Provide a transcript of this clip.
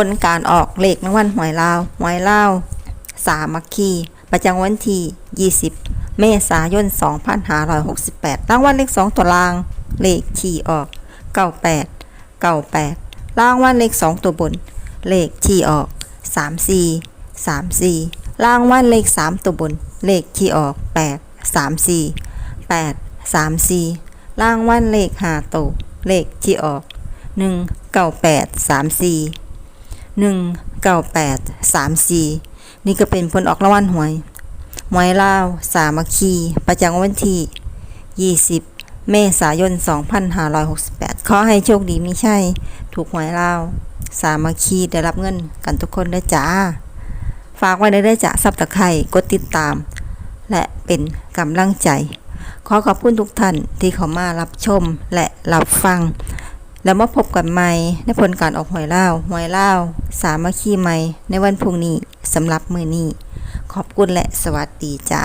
ผลการออกเลขรางวัลหวยลาวหวยลาวสามัคคี ประจำวันที่ 20 เมษายน 2568 รางวัลเลข 2 ตัวล่าง เลขที่ออก 98 98 รางวัลเลข 2 ตัวบน เลขที่ออก 34 34 รางวัลเลข 3 ตัวบน เลขที่ออก 8 34 8 34 รางวัลเลข5ตัว เลขที่ออก 198 34 198 34 นี่ก็เป็นผลออกรางวัลหวยหวยลาวสามัคคี ประจำวันที่ 20 เมษายน 2568 ขอให้โชคดีมีใช่ ถูกหวยลาวสามัคคีได้รับเงินกันทุกคนด้จ้า ฝากไว้ได้จ้ะซับตะไคร่กดติดตาม และเป็นกำลังใจ ขอขอบคุณทุกท่านที่เข้ามารับชมและรับฟัง แล้วมาพบกันใหม่ในผลการออกหวยเล่าหวยเล่าสามัคคีใหม่ในวันพรุ่งนี้สำหรับมือนี้ ขอบคุณและสวัสดีจ้า